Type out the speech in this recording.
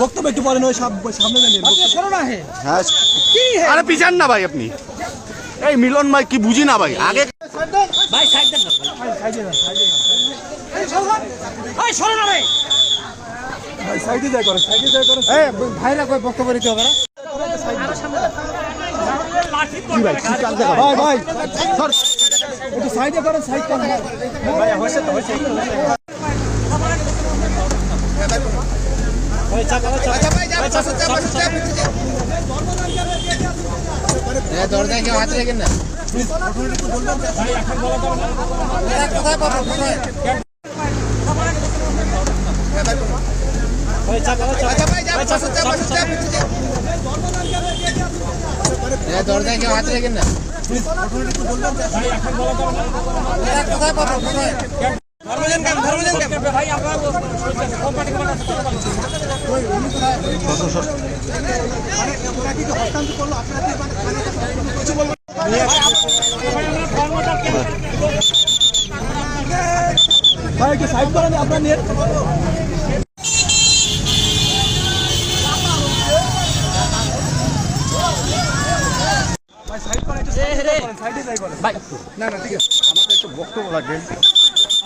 বক্তব্য একটু বলেন ওই সাম- সামনে হ্যাঁ। আরে পিছান না ভাই আপনি। এই মিলন ভাই কি বুঝি না ভাই? আগে সাইডে যায় করে সাইডে যায় করে। ভাইরা কই বক্তব্য দিতে হবে না? ভাই ভাই সর একটু সাইডে করেন সাইড করেন। ভাই হয়েছে তো হয়েছে। দরজায় কেউ হাত রেখেন না। দরজায় কেউ হাত রেখেন না কোথায় পাবো কোথায় ভাই একটু সাইড করেন আপনার নিয়ে সাইডে যাই করেন না না ঠিক আছে। আমাকে একটু বক্তব্য লাগবে